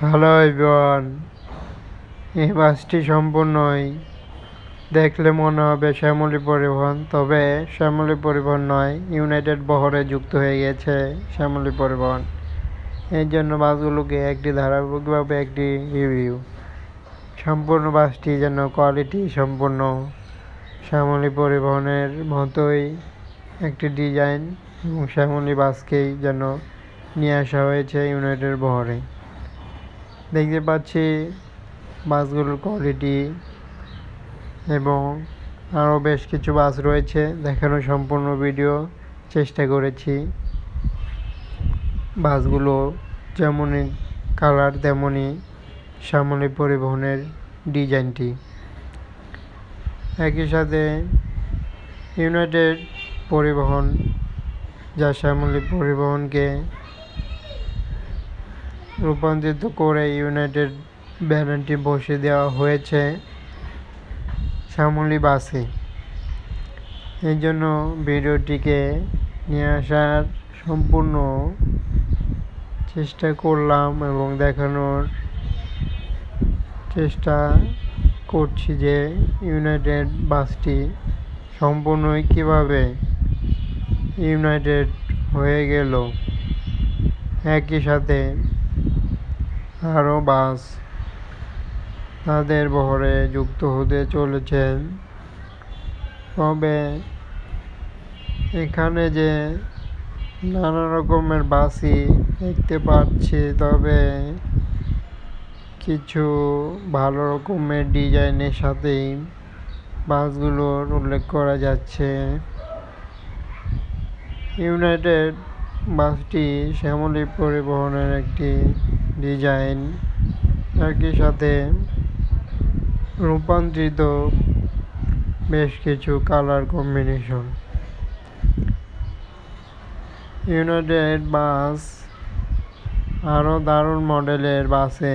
Hello everyone, এই বাসটি সম্পূর্ণই দেখলে মনে হবে শ্যামলী পরিবহন, তবে শ্যামলী পরিবহন নয়, ইউনাইটেড বহরে যুক্ত হয়ে গেছে শ্যামলী পরিবহন। এর জন্য বাসগুলোকে একটি ধারাবাহিকভাবে একটি রিভিউ সম্পূর্ণ বাসটি যেন কোয়ালিটি সম্পূর্ণ। শ্যামলী পরিবহনের মতোই একটি ডিজাইন এবং শ্যামলী বাসকেই যেন নিয়ে আসা হয়েছে ইউনাইটেড বহরে। দেখতে পাচ্ছি বাসগুলোর কোয়ালিটি এবং আরও বেশ কিছু বাস রয়েছে। দেখানো সম্পূর্ণ ভিডিও চেষ্টা করেছি। বাসগুলো যেমনই কালার তেমনই শ্যামলী পরিবহনের ডিজাইনটি। একই সাথে ইউনাইটেড পরিবহন, যা শ্যামলী পরিবহনকে রূপান্তরিত করে ইউনাইটেড ব্যানারটি বসে দেওয়া হয়েছে শ্যামলী বাসে। এই জন্য ভিডিওটিকে নিয়ে আসার সম্পূর্ণ চেষ্টা করলাম এবং দেখানোর চেষ্টা করছি যে ইউনাইটেড বাসটি সম্পূর্ণই কীভাবে ইউনাইটেড হয়ে গেল। একই সাথে আরও বাস তাদের বহরে যুক্ত হতে চলেছেন তবে এখানে যে নানা রকমের বাসই দেখতে পাচ্ছি, তবে কিছু ভালো রকমের ডিজাইনের সাথেই বাসগুলোর উল্লেখ করা যাচ্ছে। ইউনাইটেড বাসটি শ্যামলী পরিবহনের একটি ডিজাইন একই সাথে রূপান্তরিত বেশ কিছু কালার কম্বিনেশন ইউনাইটেড বাস আরও দারুণ মডেলের বাসে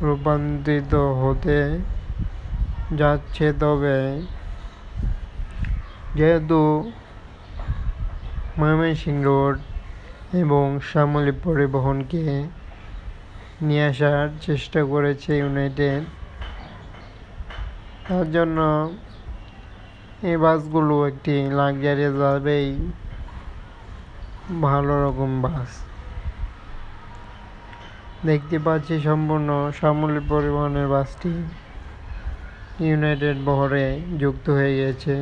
রূপান্তরিত হতে যাচ্ছে, তবে যেহেতু ময়মনসিংহ রোড এবং শ্যামলী পরিবহনকে নিয়ে আসার চেষ্টা করেছে ইউনাইটেড। তার জন্য এই বাসগুলো একটি লাক্সারিয়াসভাবেই ভালো রকম বাস। দেখতে পাচ্ছি সম্পূর্ণ শ্যামলী পরিবহনের বাসটি ইউনাইটেড বহরে যুক্ত হয়ে গেছে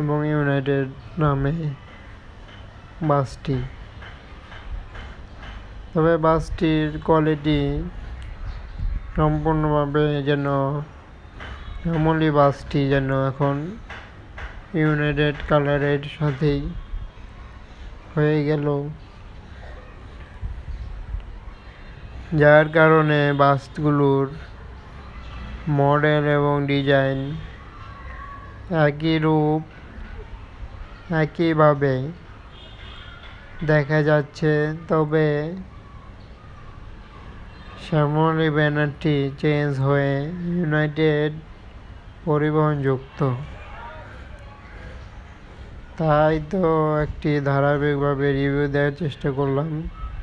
এবং ইউনাইটেড নামে বাসটি তবে বাসটির কোয়ালিটি সম্পূর্ণভাবে যেন আমলি বাসটি যেন এখন ইউনাইটেড কালারের সাথেই হয়ে গেল। যার কারণে বাসগুলোর মডেল এবং ডিজাইন একই রূপ, একইভাবে দেখা যাচ্ছে, তবে শ্যামলী ব্যানারটি চেঞ্জ হয়ে ইউনাইটেড পরিবহন যুক্ত তাই তো একটি ধারাবাহিকভাবে রিভিউ দেওয়ার চেষ্টা করলাম।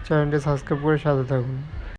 চ্যানেলটি সাবস্ক্রাইব করে সাথে থাকুন।